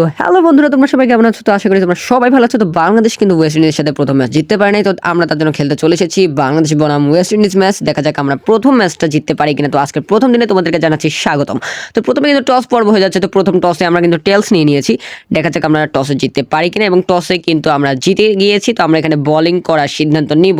তো হ্যালো বন্ধুরা, তোমরা সবাই কেমন আছো? তো আশা করি তোমরা সবাই ভালো আছো। তো বাংলাদেশ কিন্তু ওয়েস্ট ইন্ডিজের সাথে প্রথম ম্যাচ জিততে পারে নাই। তো আমরা তার জন্য খেলতে চলে এসেছি। বাংলাদেশ বনাম ওয়েস্ট ইন্ডিজ ম্যাচ দেখা যাক আমরা প্রথম ম্যাচটা জিততে পারি কিনা। তো আজকের প্রথম দিনে তোমাদেরকে জানাচ্ছি স্বাগতম। তো প্রথমে কিন্তু টস পর্ব হয়ে যাচ্ছে। তো প্রথম টসে আমরা কিন্তু টেলস নিয়ে নিয়েছি। দেখা যাক আমরা টসে জিততে পারি কিনা এবং টসে কিন্তু আমরা জিতে গিয়েছি। তো আমরা এখানে বোলিং করার সিদ্ধান্ত নিব।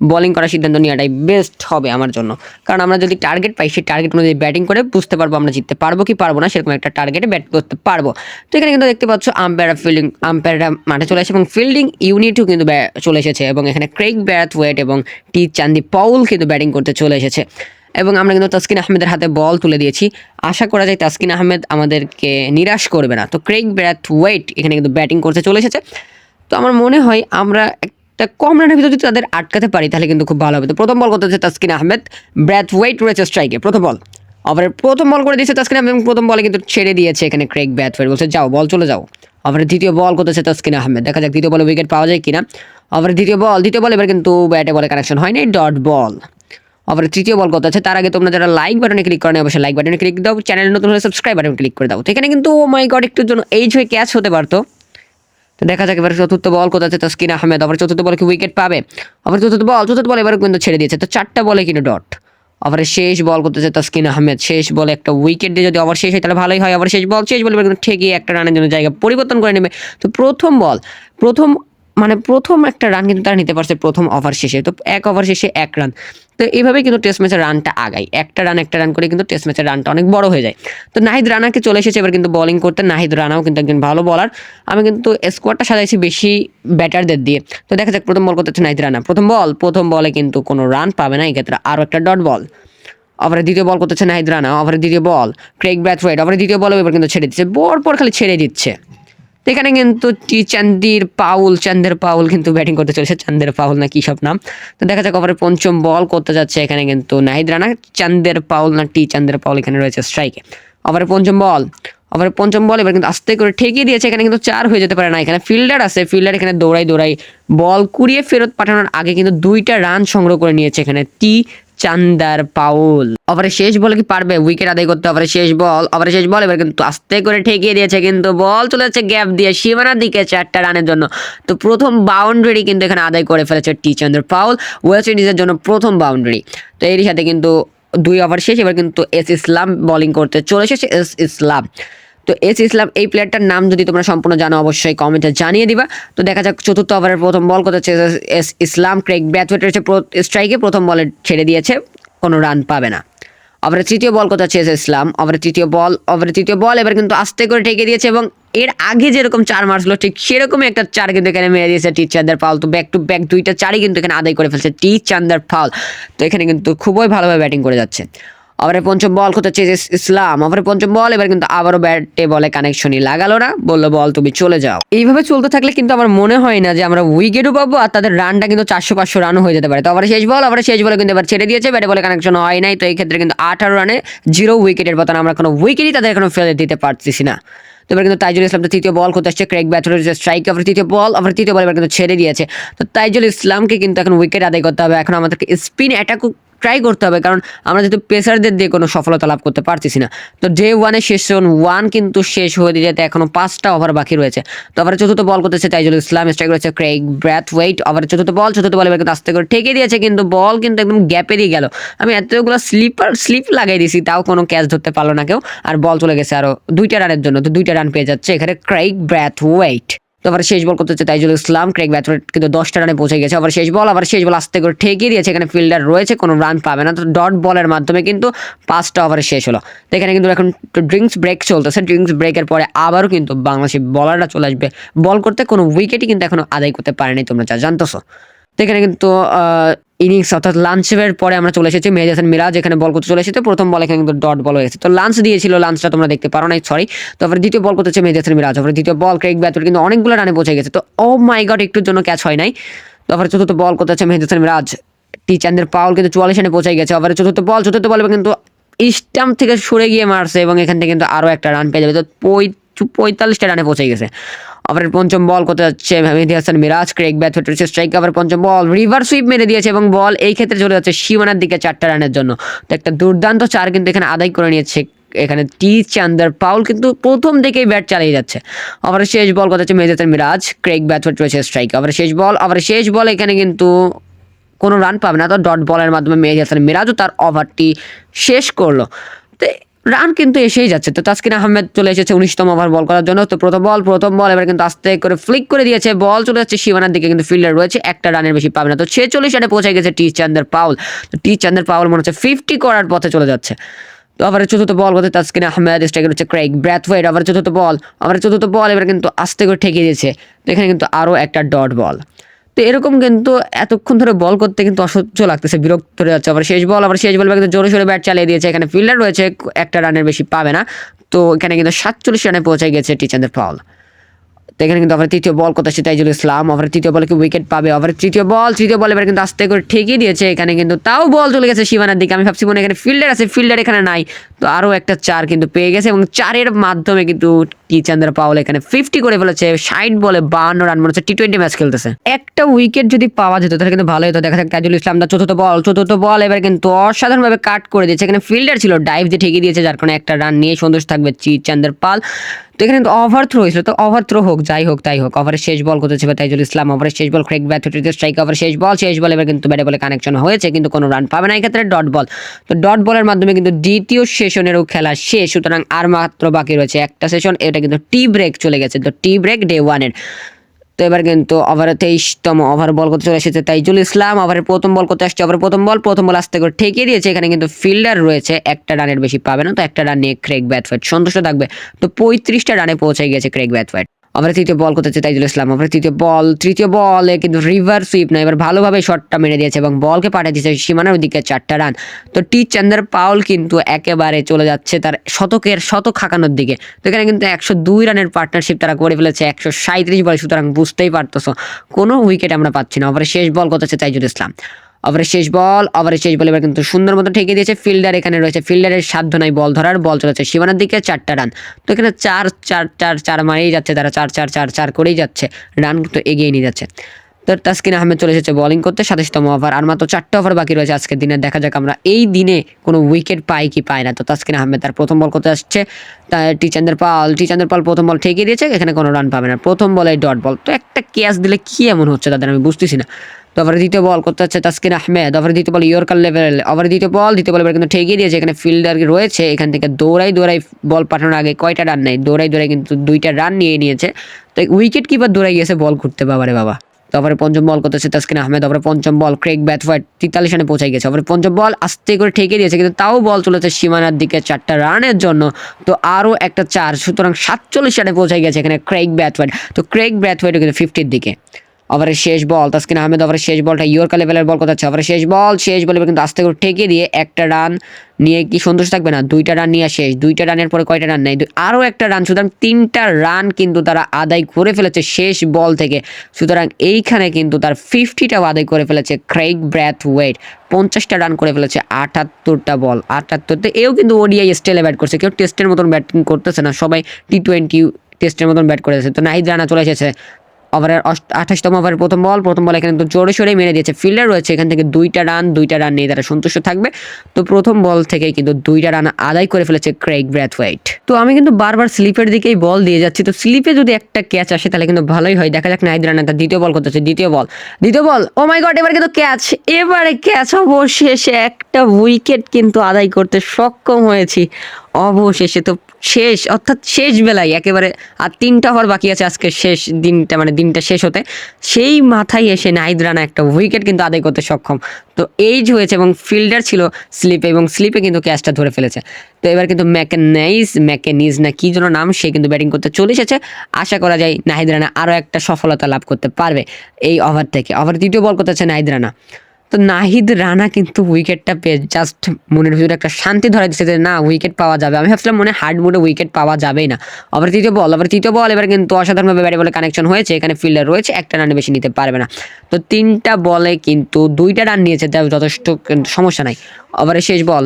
বোলিং করার সিদ্ধান্ত নেওয়াটাই বেস্ট হবে আমার জন্য। কারণ আমরা যদি টার্গেট পাই, সেই টার্গেট অনুযায়ী ব্যাটিং করে বুঝতে পারব আমরা জিততে পারব কি পারব না, সেরকম একটা টার্গেটে ব্যাট করতে পারব। তো এখানে কিন্তু দেখতে পাচ্ছ আম্পায়ার ফিল্ডিং আম্পায়াররা মাঠে চলে আসে এবং ফিল্ডিং ইউনিটও কিন্তু চলে এসেছে এবং এখানে ক্রেক ব্যাথ ওয়েট এবং টি চান্দি পাউল কিন্তু ব্যাটিং করতে চলে এসেছে। এবং আমরা কিন্তু তাসকিন আহমেদের হাতে বল তুলে দিয়েছি। আশা করা যায় তাসকিন আহমেদ আমাদেরকে নিরাশ করবে না। তো ক্রেক ব্যাথ ওয়েট এখানে কিন্তু ব্যাটিং করতে চলে এসেছে। তো আমার মনে হয় আমরা একটা কম রানের ভিতরে যদি তাদের আটকাতে পারি, তাহলে কিন্তু খুব ভালো হবে। তো প্রথম বল করতে হচ্ছে তাসকিন আহমেদ? ব্র্যাথ ওয়েট রয়েছে স্ট্রাইকে। প্রথম বল। ওভারের প্রথম বল করে দিয়েছে তাসকিন আহমেদ প্রথম বলে কিন্তু ছেড়ে দিয়েছে এখানে ক্রেক ব্যাথ ওয়েট বলছে, যাও, বল চলে যাও। ওভারের দ্বিতীয় বল করতেছে তাসকিন আহমেদ? দেখা যাক, দ্বিতীয় বলে উইকেট পাওয়া যায় কিনা। ওভারের দ্বিতীয় বল দ্বিতীয় বল এবার কিন্তু ব্যাটে বলে কানেকশন হয়নি ডট বল। আবার তৃতীয় বল কত আছে? তার আগে তোমরা যারা লাইক বাটনে ক্লিক করেন, অবশ্যই লাইক বাটনে ক্লিক দাও। চ্যানেল নতুন হলে সাবস্ক্রাইব বাটনে ক্লিক করে দাও। তো এখানে কিন্তু ও মাই গড একটুর জন্য এইজ হয়ে ক্যাচ হতে পারতো তো দেখা যাক এবার চতুর্থ বল কোথা আছে তাসকিন আহমেদ। আবার চতুর্থ বলে কি উইকেট পাবে? আবার চতুর্থ বল চতুর্থ বল এবার কিন্তু ছেড়ে দিয়েছে। তো চারটা বলে কিন্তু ডট আবার শেষ বল করতেছে তাসকিন আহমেদ। শেষ বলে একটা উইকেট দিয়ে যদি ওভার শেষ হয় তাহলে ভালোই হয়। আবার শেষ বল শেষ বল কিন্তু ঠেকিয়ে একটা রানের জন্য জায়গা পরিবর্তন করে নেবে। তো প্রথম বল, প্রথম মানে প্রথম একটা রান কিন্তু তারা নিতে পারছে প্রথম ওভার শেষে। তো এক ওভার শেষে এক রান তো এইভাবেই কিন্তু টেস্ট ম্যাচের রানটা আগায়। একটা রান একটা রান করে কিন্তু টেস্ট ম্যাচের রানটা অনেক বড় হয়ে যায়। তো নাহিদ রানাকে চলে এসেছে, এবার কিন্তু বলিং করতে। নাহিদ রানাও কিন্তু একজন ভালো বলার আমি কিন্তু স্কোয়াডটা সাজাইছি বেশি ব্যাটারদের দিয়ে। তো দেখা যাক, প্রথম বল করতে হচ্ছে নাহিদ রানা। প্রথম বল প্রথম বলে কিন্তু কোনো রান পাবে না, এক্ষেত্রে আরও একটা ডট বল ওভারে দ্বিতীয় বল করতেছে নাহিদ রানা ওভারে দ্বিতীয় বল ক্রেক ব্যাথ ব্র্যাথওয়েট ওভারে দ্বিতীয় বল এবার কিন্তু ছেড়ে দিচ্ছে। পর পর খালি ছেড়ে দিচ্ছে। এখানে কিন্তু চান্দির পাউল, চান্দের পাউল কিন্তু ব্যাটিং করতে চলেছে। চান্দের পাউল না কি সব নাম? তো দেখা যাক ওভারে পঞ্চম বল করতে যাচ্ছে এখানে কিন্তু নাহিদ রানা। চান্দের পাউল না টি চান্দের পাউল এখানে রয়েছে স্ট্রাইকে ওভারে পঞ্চম বল ওভারে পঞ্চম বল এবার কিন্তু আস্তে করে ঠেকিয়ে দিয়েছে। এখানে কিন্তু চার হয়ে যেতে পারে না। এখানে ফিল্ডার আছে ফিল্ডার এখানে দৌড়াই দৌড়াই বল কুড়িয়ে ফেরত পাঠানোর আগে কিন্তু দুইটা রান সংগ্রহ করে নিয়েছে এখানে টি চান্দার পাউল। ওভারে শেষ বলে কি পারবে? উইকেট আদায় করতে ওভারে শেষ বল। ওভারে শেষ বল এবার কিন্তু আস্তে করে ঠেকিয়ে দিয়েছে কিন্তু বল চলে যাচ্ছে গ্যাপ দিয়ে সীমানার দিকে চারটা রানের জন্য। তো প্রথম বাউন্ডারি কিন্তু এখানে আদায় করে ফেলেছে টি চান্দার পাউল। ওয়েস্ট ইন্ডিজের জন্য প্রথম বাউন্ডারি। তো এরই সাথে কিন্তু দুই ওভার শেষ এবার কিন্তু এস ইসলাম বোলিং করতে চলে এসেছে এস ইসলাম। তো এস ইসলাম, এই প্লেয়ারটার নাম যদি তোমরা সম্পূর্ণ জানো, অবশ্যই কমেন্টে জানিয়ে দিবা। তো দেখা যাক, চতুর্থ ওভারের প্রথম বল করতে এস ইসলাম ক্রেক ব্যাথওয়েট রয়েছে স্ট্রাইকে প্রথম বলে ছেড়ে দিয়েছে, কোনো রান পাবে না। ওভারের তৃতীয় বল করতে এস ইসলাম। ওভারের তৃতীয় বল ওভারের তৃতীয় বল এবার কিন্তু আস্তে করে ঠেকে দিয়েছে এবং এর আগে যেরকম চার মারছিল ঠিক সেরকমই একটা চার কিন্তু এখানে মেরে দিয়েছে টি চান্দার ফাউল তো ব্যাক টু ব্যাক দুইটা চারই কিন্তু এখানে আদায় করে ফেলছে টি চান্দার ফাউল তো এখানে কিন্তু খুবই ভালোভাবে ব্যাটিং করে যাচ্ছে। ওভারে পঞ্চম বল করতে চেয়েছে ইসলাম। ওভারে পঞ্চম বল, এবার কিন্তু আবারও ব্যাটে বলে কানেকশনই লাগালো না। বলল, বল, তুমি চলে যাও। এইভাবে চলতে থাকলে কিন্তু আমার মনে হয় না যে আমরা উইকেটও পাবো, আর তাদের রানটা কিন্তু চারশো পাঁচশো রানও হয়ে যেতে পারে। তো আবার শেষ বল, আবার শেষ বলে কিন্তু এবার ছেড়ে দিয়েছে। ব্যাটে বলে কানেকশন হয় নাই, তো এই ক্ষেত্রে কিন্তু আঠারো রানে জিরো উইকেটের পতন আমরা কোনো উইকেটই তাদের এখনও ফেলে দিতে পারতেছি না। তো এবার কিন্তু তাইজুল ইসলাম তো তৃতীয় বল করতে আসছে ক্রেক ব্যাথরের স্ট্রাইক আবার তৃতীয় বল, আবার তৃতীয় বল এবার কিন্তু ছেড়ে দিয়েছে। তো তাইজুল ইসলামকে কিন্তু এখন উইকেট আদায় করতে হবে। এখন আমাদেরকে স্পিন অ্যাটাকও ট্রাই করতে হবে, কারণ আমরা যেহেতু পেসারদের দিয়ে কোনো সফলতা লাভ করতে পারতেছি না। তো ডে ওয়ানে শেষ ওয়ান কিন্তু শেষ হয়ে যেতে এখনও পাঁচটা ওভার বাকি রয়েছে। তো আবার চতুর্থ বল করতেছে তাইজুল ইসলাম স্ট্রাইক রয়েছে ক্রেক ব্র্যাথ ওয়েট আবার চতুর্থ বল চতুর্থ বল এবার কিন্তু আস্তে করে ঠেকে দিয়েছে, কিন্তু বল কিন্তু একদম গ্যাপে দিয়ে গেল। আমি এতগুলো স্লিপার স্লিপ লাগাই দিয়েছি, তাও কোনো ক্যাচ ধরতে পারল না কেউ। আর বল চলে গেছে আরও দুইটা রানের জন্য, তো দুইটা রান পেয়ে যাচ্ছে এখানে ক্রেক ব্র্যাথ ওয়েট তো আবার শেষ বল করতে হচ্ছে তাইজুল ইসলাম। ক্রেক ব্যাথওয়েট কিন্তু দশটা রানে পৌঁছে গেছে। আবার শেষ বল, আবার শেষ বল আস্তে করে ঠেকিয়ে দিয়েছে। এখানে ফিল্ডার রয়েছে, কোনো রান পাবে না। তো ডট বলের মাধ্যমে কিন্তু পাঁচটা ওভারে শেষ হলো। তো এখানে কিন্তু এখন ড্রিঙ্কস ব্রেক চলতেছে। ড্রিঙ্কস ব্রেকের পরে আবারও কিন্তু বাংলাদেশি বলাররা চলে আসবে। বল করতে কোনো উইকেটই কিন্তু এখনও আদায় করতে পারেনি তোমরা যা জানতেছো। তো এখানে কিন্তু ইনিংস অর্থাৎ লাঞ্চের পরে আমরা চলে এসেছি মেহেদি হাসান মিরাজ, এখানে বল করতে চলে এসেছে। প্রথম বল এখানে কিন্তু ডট বল হয়েছে তো লাঞ্চ দিয়েছিল লাঞ্চটা তোমরা দেখতে পারো নাই সরি তো আবার দ্বিতীয় বল করতেছে মেহেদি হাসান মিরাজ। আবার দ্বিতীয় বল ক্রেক ব্যাথর কিন্তু অনেকগুলো রানে পৌঁছে গেছে। তো ও মাই গড একটুর জন্য ক্যাচ হয় নাই। তারপরে চতুর্থ বল করতেছে মেহেদি হাসান মিরাজ। টি চান্দের পাউল কিন্তু চুয়াল্লিশ রানে পৌঁছে গেছে। আবার চতুর্থ বল চতুর্থ বল কিন্তু স্টাম্প থেকে সরে গিয়ে মারছে এবং এখান থেকে কিন্তু আরও একটা রান পেয়ে যাবে। তো পঁয়তাল্লিশটা রানে পৌঁছে গেছে। আবার পঞ্চম বল করতে যাচ্ছে মেহেদি হাসান মিরাজ। ক্রেক ব্যাথ হচ্ছে স্ট্রাইক আবার পঞ্চম বল। রিভার সুইপ মেরে দিয়েছে এবং বল এই ক্ষেত্রে চলে যাচ্ছে সীমানার দিকে চারটা রানের জন্য। তো একটা দুর্দান্ত চার কিন্তু এখানে আদায় করে নিয়েছে এখানে টি চান্দার পাউল কিন্তু প্রথম থেকেই ব্যাট চালিয়ে যাচ্ছে। আবার শেষ বল কথা হচ্ছে মেজাতের মিরাজ। ক্রেক ব্যাটফোর্ড রয়েছে স্ট্রাইক আবার শেষ বল, আবার শেষ বল এখানে কিন্তু কোনো রান পাবে না। তো ডট বলের মাধ্যমে মেহেদি হাসান মিরাজও তার ওভারটি শেষ করল। তো রান কিন্তু এসেই যাচ্ছে। তো তাসকিন আহমেদ চলে এসেছে উনিশতম ওভার বল করার জন্য। তো প্রথম বল প্রথম বল, এবার কিন্তু আস্তে করে ফ্লিক করে দিয়েছে। বল চলে যাচ্ছে সীমানার দিকে, কিন্তু ফিল্ডার রয়েছে, একটা রানের বেশি পাবে না। তো ছেচল্লিশ রানে পৌঁছে গেছে টি চান্দের পাউল তো টি চান্দের পাউল মনে হচ্ছে ফিফটি করার পথে চলে যাচ্ছে। তো আবার চতুর্থ বল করতে তাসকিন আহমেদ স্ট্রাইকার হচ্ছে ক্রেক ব্র্যাথওয়েট। আবার চতুর্থ বল আবার চতুর্থ বল এবার কিন্তু আস্তে করে ঠেকিয়ে দিয়েছে। তো এখানে কিন্তু আরও একটা ডট বল। তো এরকম কিন্তু এতক্ষণ ধরে বল করতে কিন্তু অসহ্য লাগতেছে, বিরক্ত হয়ে যাচ্ছে। আবার শেষ বল, আবার শেষ বল কিন্তু জোরে সোরে ব্যাট চালিয়ে দিয়েছে। এখানে ফিল্ডার রয়েছে, একটা রানের বেশি পাবে না। তো এখানে কিন্তু সাতচল্লিশ রানে পৌঁছে গেছে টিচারদের ফাউল তো এখানে কিন্তু আবার তৃতীয় বল করতে আসছে তাইজুল ইসলাম। আবার তৃতীয় বলে কি উইকেট পাবে? আবার তৃতীয় বল তৃতীয় বল এবার কিন্তু আস্তে করে ঠেকিয়ে দিয়েছে। এখানে কিন্তু তাও বল চলে গেছে সীমানার দিকে। আমি ভাবছি মনে এখানে ফিল্ডার আছে ফিল্ডার এখানে নাই। তো আরও একটা চার কিন্তু পেয়ে গেছে এবং চারের মাধ্যমে কিন্তু টি চান্দ্র পাওয়াল এখানে ফিফটি করে ফেলেছে, ষাট বলে বাহান্ন রান মনে হচ্ছে টি টোয়েন্টি ম্যাচ খেলতেছে। একটা উইকেট যদি পাওয়া যেত, তাহলে কিন্তু ভালো হতো। দেখা যাক তাজুল ইসলাম দা চতুর্থ বল চতুর্থ বল এবার কিন্তু অসাধারণভাবে কাট করে দিয়েছে। এখানে ফিল্ডার ছিল ডাইভ দিয়ে ঠেকিয়ে দিয়েছে, যার কারণে একটা রান নিয়ে সন্তোষ থাকবে চি চান্দের পাল তো এখানে কিন্তু ওভার থ্রো হয়েছিল, তো ওভার থ্রো হোক, যাই হোক, তাই হোক ওভারের শেষ বল করতে ছিল তাইজুল ইসলাম। ওভারের শেষ বল ক্রেক ব্যাট স্ট্রাইক ওভার শেষ বল শেষ বল এবার কিন্তু ব্যাটে বলে কানেকশন হয়েছে, কিন্তু কোনো রান পাবে না। এক্ষেত্রে ডট বল তো ডট বলের মাধ্যমে কিন্তু দ্বিতীয় সেশনেরও খেলা শেষ, সুতরাং আর মাত্র বাকি রয়েছে একটা সেশন এটা কিন্তু টি ব্রেক চলে গেছে, তো টি ব্রেক ডে ওয়ানের তো এবার কিন্তু ওভারে তেইশতম ওভার বল করতে চলে এসেছে তাইজুল ইসলাম ওভারের প্রথম বল করতে আসছে ওভারের প্রথম বল প্রথম বল আসতে করে ঠেকিয়ে দিয়েছে, এখানে কিন্তু ফিল্ডার রয়েছে, একটা রানের বেশি পাবে না, তো একটা রান নিয়ে ক্রেক ব্যাটফাইট সন্তুষ্ট থাকবে। তো পঁয়ত্রিশটা রানে পৌঁছে গেছে ক্রেক ব্যাটফাইট আবার তৃতীয় বল করতে হচ্ছে তাইজুল ইসলাম। আবার তৃতীয় বল তৃতীয় বলে কিন্তু রিভার সুইপ না, এবার ভালোভাবে শটটা মেরে দিয়েছে এবং বলকে পাঠিয়ে দিয়েছে সীমানার দিকে চারটা রান তো টি চন্দ্র পাউল কিন্তু একেবারে চলে যাচ্ছে তার শতকের, শতক হাঁকানোর দিকে। তো এখানে কিন্তু একশো দুই রানের পার্টনারশিপ তারা করে ফেলেছে, একশো সাঁত্রিশ বলে সুতরাং বুঝতেই পারতেছো, কোনো উইকেট আমরা পাচ্ছি না। আবার শেষ বল করতেছে তাইজুল ইসলাম। ওভারের শেষ বল, ওভারের শেষ বল এবার কিন্তু সুন্দর মতো ঠেকে দিয়েছে। ফিল্ডার এখানে রয়েছে, ফিল্ডারের সাধ্য নাই বল ধরার, বল চলেছে সীমানার দিকে, চারটা রান। তো এখানে চার চার চার চার মারেই যাচ্ছে তারা, চার চার চার চার করেই যাচ্ছে, রান কিন্তু এগিয়ে নিয়ে যাচ্ছে। তো তাসকিন আহমেদ চলে এসেছে বোলিং করতে, সাতাশতম ওভার আর মাত্র চারটা ওভার বাকি রয়েছে আজকের দিনে, দেখা যাক আমরা এই দিনে কোনো উইকেট পাই কি পাই না। তো তাসকিন আহমেদ তার প্রথম বল করতে আসছে টিচান্দের পাল টিচান্দের পাল প্রথম বল ঠেকিয়ে দিয়েছে, এখানে কোনো রান পাবে না, প্রথম বলে ডট বল তো একটা ক্যাচ দিলে কি এমন হচ্ছে তাদের আমি বুঝতেছি না। তো ওভারে দ্বিতীয় বল করতে হচ্ছে তাসকিন আহমেদ। ওভারে দ্বিতীয় বল ইয়র্কার লেভেল। ওভারে দ্বিতীয় বল দ্বিতীয় বল কিন্তু ঠেকিয়ে দিয়েছে। এখানে ফিল্ডার রয়েছে? এখান থেকে দৌড়াই দৌড়াই বল পাঠানোর আগে কয়টা রান নেই দৌড়াই দৌড়াই কিন্তু দুইটা রান নিয়ে নিয়েছে। তো উইকেট কিপার দৌড়াই গিয়েছে, বল করতে বাবারে বাবা। তারপরে পঞ্চম বল করতেছে তাসকিন আহমেদ। তারপরে পঞ্চম বল ক্রেক ব্যাটফয়েট তেতাল্লিশ রানে পৌঁছে গেছে। তারপরে পঞ্চম বল আস্তে করে ঠেকে দিয়েছে, কিন্তু তাও বল চলেছে সীমানার দিকে চারটা রানের জন্য। তো আরও একটা চার, সুতরাং সাতচল্লিশ রানে পৌঁছে গেছে এখানে ক্রেক ব্যাটফয়েট তো ক্রেক ব্যাটফয়েট কিন্তু ফিফটির দিকে। ওভারের শেষ বল, তাসকিন আহমেদ ওভারের শেষ বলটা, ইয়র্কা লেভেলের বল করতে হচ্ছে ওভারের শেষ বল শেষ বল কিন্তু আস্তে করে ঠেকে দিয়ে একটা রান নিয়ে কি সন্তোষ থাকবে না? দুইটা রান নিয়ে শেষ, দুইটা রানের পরে কয়টা রান নেই আরও একটা রান, সুতরাং তিনটা রান কিন্তু তারা আদায় করে ফেলেছে শেষ বল থেকে। সুতরাং এইখানে কিন্তু তার ফিফটিটাও আদায় করে ফেলেছে ক্রেইগ ব্র্যাথ ওয়েট পঞ্চাশটা রান করে ফেলেছে, আটাত্তরটা বল আটাত্তরতে এও কিন্তু ওডিআই স্টেলে ব্যাট করছে, কেউ টেস্টের মতন ব্যাটিং করতেছে না, সবাই টি টোয়েন্টি টেস্টের মতন ব্যাট করেছে। তো নাহিদ রানা চলে এসেছে ওভারের আঠাশতম ওভারের প্রথম বল প্রথম বল এখানে তো জোরে সোরে মেরে দিয়েছে। ফিল্ডার রয়েছে, এখান থেকে দুইটা রান দুইটা রান নিয়ে তারা সন্তুষ্ট থাকবে। তো প্রথম বল থেকে কিন্তু দুইটা রান আদায় করে ফেলেছে ক্রেগ ব্র্যাথওয়াইট তো আমি কিন্তু বারবার স্লিপের দিকেই বল দিয়ে যাচ্ছি। তো স্লিপে যদি একটা ক্যাচ আসে, তাহলে কিন্তু ভালোই হয়। দেখা যাক নাইদ রানা তার দ্বিতীয় বল করতেছে দ্বিতীয় বল দ্বিতীয় বল ও মাই গড এবার কিন্তু ক্যাচ এবারে ক্যাচ অবশেষে একটা উইকেট কিন্তু আদায় করতে সক্ষম হয়েছি। অবশেষে তো শেষ, অর্থাৎ শেষ বেলায় একেবারে, আর তিনটা ওভার বাকি আছে আজকে শেষ দিনটা মানে দিনটা শেষ হতে, সেই মাথায় এসে নাহিদ রানা একটা উইকেট কিন্তু আদায় করতে সক্ষম। তো এইজ হয়েছে এবং ফিল্ডার ছিল স্লিপে এবং স্লিপে কিন্তু ক্যাচটা ধরে ফেলেছে। তো এবার কিন্তু ম্যাকেনাইজ, ম্যাকেনিজ না কী যেন নাম, সে কিন্তু ব্যাটিং করতে চলে এসেছে। আশা করা যায় নাহিদ রানা আরও একটা সফলতা লাভ করতে পারবে এই ওভার থেকে। ওভার দ্বিতীয় বল করতেছে নাহিদ রানা। তো নাহিদ, রানা কিন্তু উইকেটটা পেয়ে জাস্ট মনের ভিতরে একটা শান্তি ধরে দিচ্ছে যে না, উইকেট পাওয়া যাবে। আমি ভাবছিলাম মনে হার্ড মোডে উইকেট পাওয়া যাবেই না। আবার তৃতীয় বল, আবার তৃতীয় বল, এবার কিন্তু অসাধারণভাবে ব্যাটে বলে কানেকশন হয়েছে। এখানে ফিল্ডার রয়েছে, একটা রানে বেশি নিতে পারবে না। তো তিনটা বলে কিন্তু দুইটা রান নিয়েছে যথেষ্ট সমস্যা নাই। আবার শেষ বল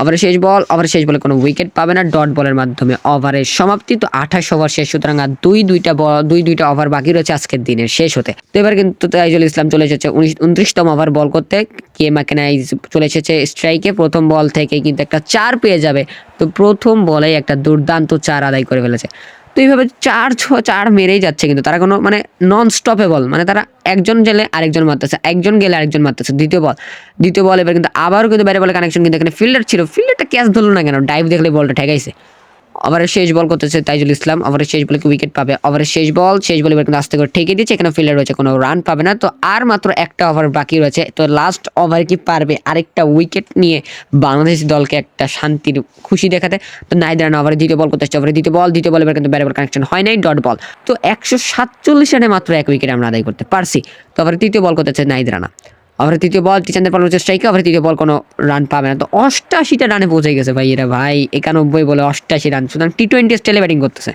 ওভারের শেষ বল ওভারের শেষ বলে কোনো উইকেট পাবে না। ডট বলের মাধ্যমে ওভারের সমাপ্তি। তো আঠাশ ওভার শেষ, সুতরাং আর দুই, দুইটা বল, দুই, দুইটা ওভার বাকি রয়েছে আজকের দিনের শেষ হতে। তো এবার কিন্তু তাইজুল ইসলাম চলে এসেছে উনিশ, উনত্রিশতম ওভার বল করতে। কে ম্যাকেনাইজ চলে এসেছে স্ট্রাইকে প্রথম বল থেকে কিন্তু একটা চার পেয়ে যাবে। তো প্রথম বলেই একটা দুর্দান্ত চার আদায় করে ফেলেছে। তো এইভাবে চার ছ, চার মেরেই যাচ্ছে কিন্তু। তারা কোনো মানে নন স্টপেবল মানে তারা একজন গেলে আরেকজন মারতেছে, একজন গেলে আরেকজন মারতেছে, দ্বিতীয় বল দ্বিতীয় বল এবার কিন্তু আবারও কিন্তু ব্যাটে বলে কানেকশন কিন্তু এখানে ফিল্ডার ছিল। ফিল্ডারটা ক্যাচ ধরলো না কেন? ডাইভ দেখলে বলটা ঠেকাইছে। ওভারের শেষ বল করতেছে তাইজুল ইসলাম। ওভারের শেষ বলে উইকেট পাবে। ওভারের শেষ বল, শেষ বলে কিন্তু আস্তে করে ঠেকে দিচ্ছে এখানে ফিল্ডার রয়েছে, কোনো রান পাবে না। তো আর মাত্র একটা ওভার বাকি রয়েছে। তো লাস্ট ওভার কি পারবে? আরেকটা উইকেট নিয়ে বাংলাদেশ দলকে একটা শান্তির খুশি দেখাতে। তো নাইদ রান ওভারে দ্বিতীয় বল করতে ওভারে দ্বিতীয় বল দ্বিতীয় বল কিন্তু ব্যাটে বল কানেকশন হয় নাই ডট বল তো একশো সাতচল্লিশ রানে মাত্র এক উইকেট আমরা আদায় করতে পারছি। তো ওভারে তৃতীয় বল করতেছে নাইদ রানা ওভারে তৃতীয় বল টিচানদের পাল স্ট্রাইকে ওভারে তৃতীয় বল কোনো রান পাবে না। তো অষ্টাশিটা রানে পৌঁছে গেছে ভাই এরা ভাই, একানব্বই বলে অষ্টাশি রান সুতরাং টি টোয়েন্টি স্টাইলে ব্যাটিং করতেছে।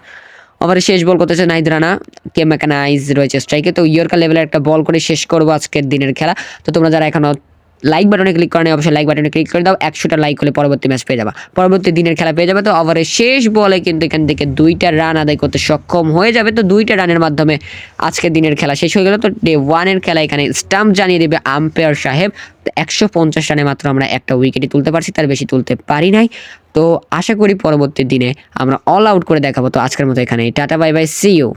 ওভারে শেষ বল করতেছে নাইদ রানা। কে মেকানাইজ রয়েছে স্ট্রাইকে তো ইয়র্কার লেভেলের একটা বল করে শেষ করব আজকের দিনের খেলা। তো তোমরা যারা এখনও লাইক বাটনে ক্লিক করে অবশ্যই লাইক বাটনে ক্লিক করে দাও, একশোটা লাইক হলে পরবর্তী ম্যাচ পেয়ে যাবে। পরবর্তী দিনের খেলা পেয়ে যাবে তো, ওভারের শেষ বলে কিন্তু এখান থেকে দুইটা রান আদায় করতে সক্ষম হয়ে যাবে তো, দুইটা রানের মাধ্যমে আজকের দিনের খেলা শেষ হয়ে গেল তো ডে ওয়ানের খেলা এখানে স্টাম্প জানিয়ে দেবে আম্পায়ার সাহেব। একশো পঞ্চাশ রানে মাত্র আমরা একটা উইকেটই তুলতে পারছি, তার বেশি তুলতে পারি নাই। তো আশা করি পরবর্তী দিনে আমরা অল আউট করে দেখাবো। তো আজকের মতো এখানে tata bye bye see you